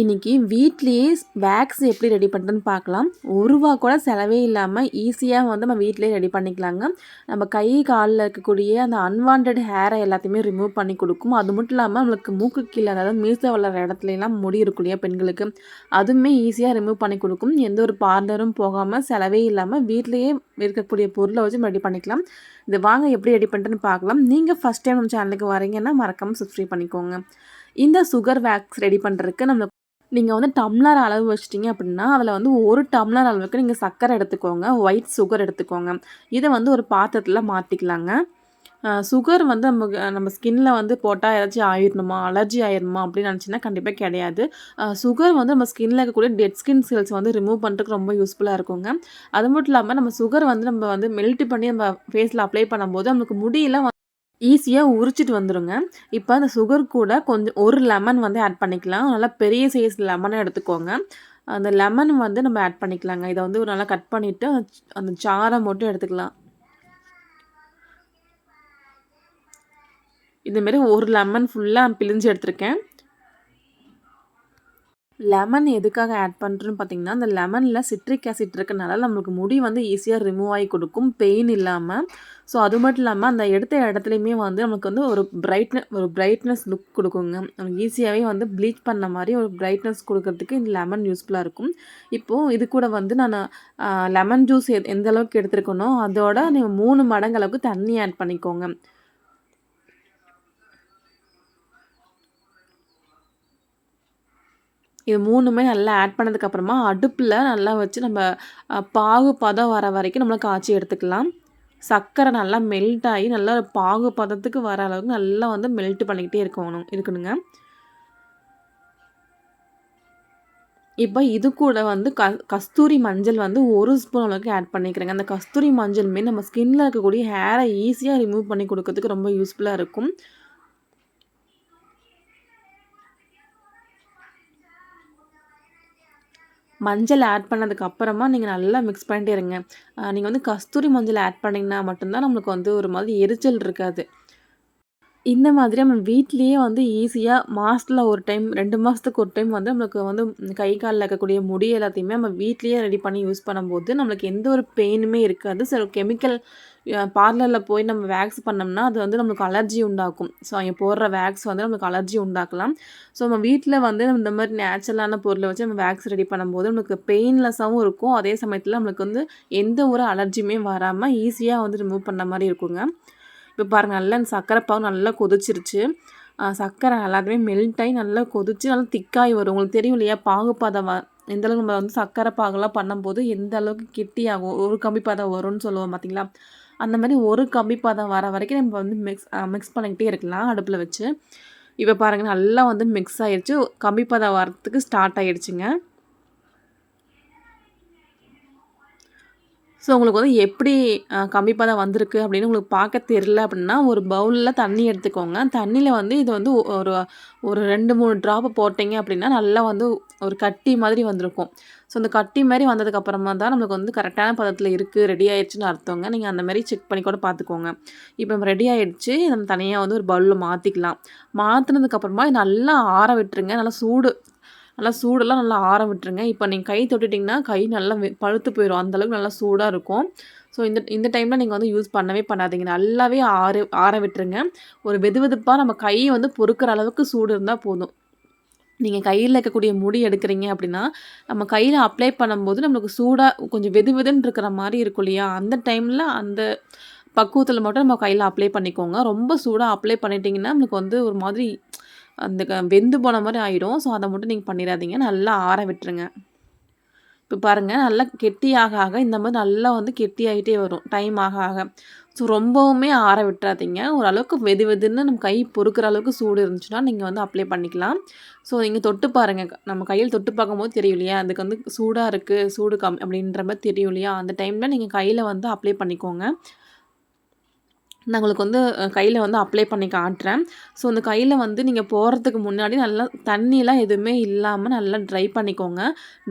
இன்றைக்கி வீட்லேயே வேக்ஸ் எப்படி ரெடி பண்ணுறதுன்னு பார்க்கலாம். ஒரு ரூபா கூட செலவே இல்லாமல் ஈஸியாக வந்து நம்ம வீட்டிலேயே ரெடி பண்ணிக்கலாங்க. நம்ம கை காலில் இருக்கக்கூடிய அந்த அன்வான்ட் ஹேரை எல்லாத்தையுமே ரிமூவ் பண்ணி கொடுக்கும். அது மட்டும் இல்லாமல் நம்மளுக்கு மூக்கு கீழே அதாவது மீசை வளர்கிற இடத்துலலாம் முடி இருக்கும் இல்லையா பெண்களுக்கு? அதுவுமே ஈஸியாக ரிமூவ் பண்ணி கொடுக்கும். எந்த ஒரு பார்லரும் போகாமல் செலவே இல்லாமல் வீட்லேயே இருக்கக்கூடிய பொருளை வச்சு ரெடி பண்ணிக்கலாம். இது வாங்க எப்படி ரெடி பண்ணுறதுன்னு பார்க்கலாம். நீங்கள் ஃபஸ்ட் டைம் நம்ம சேனலுக்கு வரீங்கன்னா மறக்காமல் சப்ஸ்கிரைப் பண்ணிக்கோங்க. இந்த சுகர் வேக்ஸ் ரெடி பண்ணுறதுக்கு நம்ம நீங்கள் வந்து டம்ளர் அளவு வச்சிட்டிங்க அப்படின்னா அதில் வந்து ஒரு டம்ளர் அளவுக்கு நீங்கள் சர்க்கரை எடுத்துக்கோங்க. ஒயிட் சுகர் எடுத்துக்கோங்க. இதை வந்து ஒரு பாத்திரத்தில் மாற்றிக்கலாங்க சுகர் வந்து நம்ம நம்ம ஸ்கின்ல வந்து போட்டால் ஏதாச்சும் ஆயிடணுமா அலர்ஜி ஆயிடணுமா அப்படின்னு நினச்சின்னா கண்டிப்பாக கிடையாது. சுகர் வந்து நம்ம ஸ்கின்ல இருக்கக்கூடிய டெட் ஸ்கின் செல்ஸ் வந்து ரிமூவ் பண்ணுறதுக்கு ரொம்ப யூஸ்ஃபுல்லாக இருக்குங்க. அது மட்டும் இல்லாமல் நம்ம சுகர் வந்து நம்ம வந்து மெல்ட் பண்ணி நம்ம ஃபேஸில் அப்ளை பண்ணும்போது நமக்கு முடியெல்லாம் ஈஸியாக உரிச்சிட்டு வந்துடுங்க இப்போ அந்த சுகர் கூட கொஞ்சம் ஒரு லெமன் வந்து ஆட் பண்ணிக்கலாம். நல்லா பெரிய சைஸ் லெமனை எடுத்துக்கோங்க. அந்த லெமன் வந்து நம்ம ஆட் பண்ணிக்கலாங்க. இதை வந்து ஒரு நல்லா கட் பண்ணிவிட்டு அந்த சாரை மட்டும் எடுத்துக்கலாம். இதுமாரி ஒரு லெமன் ஃபுல்லாக பிழிஞ்சு எடுத்திருக்கேன். லெமன் எதுக்காக ஆட் பண்ணுறோன்னு பார்த்தீங்கன்னா அந்த லெமனில் சிட்ரிக் ஆசிட் இருக்கனால நம்மளுக்கு முடி வந்து ஈஸியாக ரிமூவ் ஆகி கொடுக்கும். பெயின் இல்லாமல் ஸோ அது மட்டும் இல்லாமல் அந்த எடுத்த இடத்துலையுமே வந்து நமக்கு வந்து ஒரு பிரைட்னஸ் ஒரு பிரைட்னஸ் லுக் கொடுக்குங்க. நமக்கு ஈஸியாகவே வந்து ப்ளீச் பண்ண மாதிரி ஒரு பிரைட்னஸ் கொடுக்கறதுக்கு இந்த லெமன் யூஸ்ஃபுல்லாக இருக்கும். இப்போது இது கூட வந்து நான் லெமன் ஜூஸ் எந்த அளவுக்கு எடுத்துருக்கணும் அதோட நீங்கள் மூணு மடங்கு அளவுக்கு தண்ணி ஆட் பண்ணிக்கோங்க. இது மூணுமே நல்லா ஆட் பண்ணதுக்கப்புறமா அடுப்பில் நல்லா வச்சு நம்ம பாகு பதம் வர வரைக்கும் நம்மளை காய்ச்சி எடுத்துக்கலாம். சர்க்கரை நல்லா மெல்ட் ஆகி நல்லா பாகு பதத்துக்கு வர அளவுக்கு நல்லா வந்து மெல்ட் பண்ணிக்கிட்டே இருக்கணும் இருக்கணுங்க. இப்போ இது கூட வந்து க கஸ்தூரி மஞ்சள் வந்து ஒரு ஸ்பூன் அளவுக்கு ஆட் பண்ணிக்கிறேங்க. அந்த கஸ்தூரி மஞ்சளுமே நம்ம ஸ்கின்னில் இருக்கக்கூடிய ஹேரை ஈஸியாக ரிமூவ் பண்ணி கொடுக்கறதுக்கு ரொம்ப யூஸ்ஃபுல்லாக இருக்கும். மஞ்சள் ஆட் பண்ணதுக்கு அப்புறமா நீங்கள் நல்லா மிக்ஸ் பண்ணிட்டே இருங்க. நீங்கள் வந்து கஸ்தூரி மஞ்சள் ஆட் பண்ணிங்கன்னா மட்டும்தான் நம்மளுக்கு வந்து ஒரு மாதிரி எரிச்சல் இருக்காது. இந்த மாதிரி நம்ம வீட்லேயே வந்து ஈஸியாக மாதத்தில் ஒரு டைம் ரெண்டு மாதத்துக்கு ஒரு டைம் வந்து நம்மளுக்கு வந்து கை காலில் இருக்கக்கூடிய முடி எல்லாத்தையுமே நம்ம வீட்லேயே ரெடி பண்ணி யூஸ் பண்ணும்போது நம்மளுக்கு எந்த ஒரு பெயினுமே இருக்காது. சில கெமிக்கல் பார்லரில் போய் நம்ம வேக்ஸ் பண்ணோம்னா அது வந்து நம்மளுக்கு அலர்ஜி உண்டாக்கும். ஸோ அங்கே போடுற வேக்ஸ் வந்து நம்மளுக்கு அலர்ஜி உண்டாக்கலாம். ஸோ நம்ம வீட்டில் வந்து இந்த மாதிரி நேச்சுரலான பொருளை வச்சு நம்ம வேக்ஸ் ரெடி பண்ணும்போது நம்மளுக்கு பெயின்லெஸ்ஸாகவும் இருக்கும். அதே சமயத்தில் நம்மளுக்கு வந்து எந்த ஒரு அலர்ஜியுமே வராமல் ஈஸியாக வந்து ரிமூவ் பண்ண மாதிரி இருக்குங்க. இப்போ பாருங்கள் நல்லா இந்த சர்க்கரை பாவு நல்லா கொதிச்சிருச்சு. சர்க்கரை எல்லாத்தையுமே மெல்ட் ஆகி நல்லா கொதிச்சு நல்லா திக்காகி வரும். உங்களுக்கு தெரியும் இல்லையா? பாகுபாதம் வ எந்த அளவுக்கு நம்ம வந்து சர்க்கரை பாகுலாம் பண்ணும்போது எந்த அளவுக்கு கெட்டியாகும் ஒரு கம்பி பாதம் வரும்னு சொல்லுவோம் பார்த்தீங்களா அந்த மாதிரி ஒரு கம்பி பாதம் வர வரைக்கும் நம்ம வந்து மிக்ஸ் மிக்ஸ் பண்ணிக்கிட்டே இருக்கலாம் அடுப்பில் வச்சு. இப்போ பாருங்கள் நல்லா வந்து மிக்ஸ் ஆகிடுச்சு கம்பி பாதம் வரத்துக்கு ஸ்டார்ட் ஆகிடுச்சுங்க ஸோ உங்களுக்கு வந்து எப்படி கம்மிப்பாக தான் வந்திருக்கு அப்படின்னு உங்களுக்கு பார்க்க தெரில அப்படின்னா ஒரு பவுலில் தண்ணி எடுத்துக்கோங்க. தண்ணியில் வந்து இது வந்து ஒரு ஒரு ரெண்டு மூணு ட்ராப்பு போட்டிங்க அப்படின்னா நல்லா வந்து ஒரு கட்டி மாதிரி வந்திருக்கும். ஸோ அந்த கட்டி மாதிரி வந்ததுக்கப்புறமா தான் நம்மளுக்கு வந்து கரெக்டான பதத்தில் இருக்குது ரெடி ஆயிடுச்சுன்னு அர்த்தங்க. நீங்கள் அந்த மாதிரி செக் பண்ணி கூட பார்த்துக்கோங்க. இப்போ நம்ம ரெடி ஆகிடுச்சு நம்ம தனியாக வந்து ஒரு பவுலில் மாற்றிக்கலாம் மாற்றினதுக்கப்புறமா நல்லா ஆற விட்டுருங்க. நல்லா சூடு நல்லா சூடெல்லாம் நல்லா ஆற விட்டுருங்க இப்போ நீங்கள் கை தொட்டுட்டிங்கன்னா கை நல்லா பழுத்து போயிடும் அந்தளவுக்கு நல்லா சூடாக இருக்கும். ஸோ இந்த இந்த டைமில் நீங்கள் வந்து யூஸ் பண்ணவே பண்ணாதீங்க. நல்லாவே ஆற ஆற விட்டுருங்க ஒரு வெது வெதுப்பாக நம்ம கை வந்து பொறுக்கிற அளவுக்கு சூடு இருந்தால் போதும். நீங்கள் கையில் இருக்கக்கூடிய முடி எடுக்கிறீங்க அப்படின்னா நம்ம கையில் அப்ளை பண்ணும்போது நம்மளுக்கு சூடாக கொஞ்சம் வெது வெதுன்னு இருக்கிற மாதிரி இருக்கும் இல்லையா? அந்த டைமில் அந்த பக்குவத்தில் மட்டும் நம்ம கையில் அப்ளை பண்ணிக்கோங்க. ரொம்ப சூடாக அப்ளை பண்ணிட்டீங்கன்னா நம்மளுக்கு வந்து ஒரு மாதிரி அந்த வெந்து போன மாதிரி ஆகிடும் ஸோ அதை மட்டும் நீங்கள் பண்ணிடாதீங்க. நல்லா ஆற விட்டுருங்க. இப்போ பாருங்கள் நல்லா கெட்டி ஆக ஆக இந்த மாதிரி நல்லா வந்து கெட்டியாகிட்டே வரும். டைம் ஆக ஆக. ஸோ ரொம்பவுமே ஆற விட்டுறாதீங்க. ஓரளவுக்கு வெது வெதுன்னு நம்ம கை பொறுக்கிற அளவுக்கு சூடு இருந்துச்சுன்னா நீங்கள் வந்து அப்ளை பண்ணிக்கலாம். ஸோ நீங்கள் தொட்டு பாருங்கள் நம்ம கையில் தொட்டு பார்க்கும்போது தெரியும் இல்லையா? அதுக்கு வந்து சூடாக இருக்குது சூடு கம் அப்படின்ற மாதிரி தெரியும் இல்லையா? அந்த டைமில் நீங்கள் கையில் வந்து அப்ளை பண்ணிக்கோங்க. நான் உங்களுக்கு வந்து கையில் வந்து அப்ளை பண்ணி காட்டுறேன். ஸோ அந்த கையில் வந்து நீங்கள் போகிறதுக்கு முன்னாடி நல்லா தண்ணியெலாம் எதுவுமே இல்லாமல் நல்லா ட்ரை பண்ணிக்கோங்க.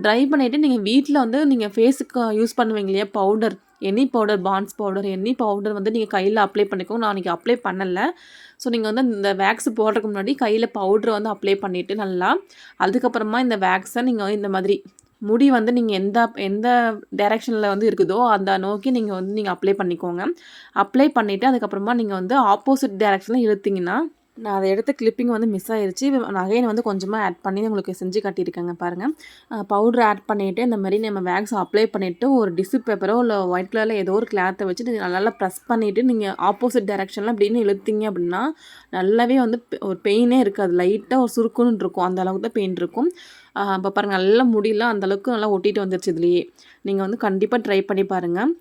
ட்ரை பண்ணிவிட்டு நீங்கள் வீட்டில் வந்து நீங்கள் ஃபேஸுக்கு யூஸ் பண்ணுவீங்க இல்லையா powder any powder Pond's powder any powder வந்து நீங்கள் கையில் அப்ளை பண்ணிக்கோங்க. நான் இன்றைக்கி அப்ளை பண்ணலை. ஸோ நீங்கள் வந்து இந்த வேக்ஸ் போடுறதுக்கு முன்னாடி கையில் பவுட்ரு வந்து அப்ளை பண்ணிவிட்டு நல்லா அதுக்கப்புறமா இந்த வேக்ஸை நீங்கள் இந்த மாதிரி முடி வந்து நீங்கள் எந்த எந்த டைரெக்ஷனில் வந்து இருக்குதோ அந்த நோக்கி நீங்கள் வந்து நீங்கள் அப்ளை பண்ணிக்கோங்க. அப்ளை பண்ணிவிட்டு அதுக்கப்புறமா நீங்கள் வந்து ஆப்போசிட் டைரெக்ஷனில் இழுத்திங்கன்னா நான் அதை எடுத்த கிளிப்பிங் வந்து மிஸ் ஆயிடுச்சு நகையை வந்து கொஞ்சமாக ஆட் பண்ணி உங்களுக்கு செஞ்சு காட்டியிருக்கேங்க பாருங்கள் பவுட்ரு ஆட் பண்ணிவிட்டு இந்த மாதிரி நம்ம வேக்ஸ் அப்ளை பண்ணிவிட்டு ஒரு டிஷ்யூ பேப்பரோ இல்லை ஒயிட் கலரில் ஏதோ ஒரு கிளாத்தை வச்சு நீங்கள் நல்லா ப்ரெஸ் பண்ணிவிட்டு நீங்கள் ஆப்போசிட் டைரெக்ஷனில் அப்படின்னு இழுத்தீங்க அப்படின்னா நல்லாவே வந்து ஒரு பெயினே இருக்காது. லைட்டாக ஒரு சுருக்குன்னு இருக்கும். அந்த அளவுக்கு தான் பெயின் இருக்கும். இப்போ பாருங்கள் நல்லா முடியல அந்தளவுக்கு நல்லா ஒட்டிட்டு வந்துருச்சு இதுலேயே. நீங்கள் வந்து கண்டிப்பாக ட்ரை பண்ணி பாருங்கள்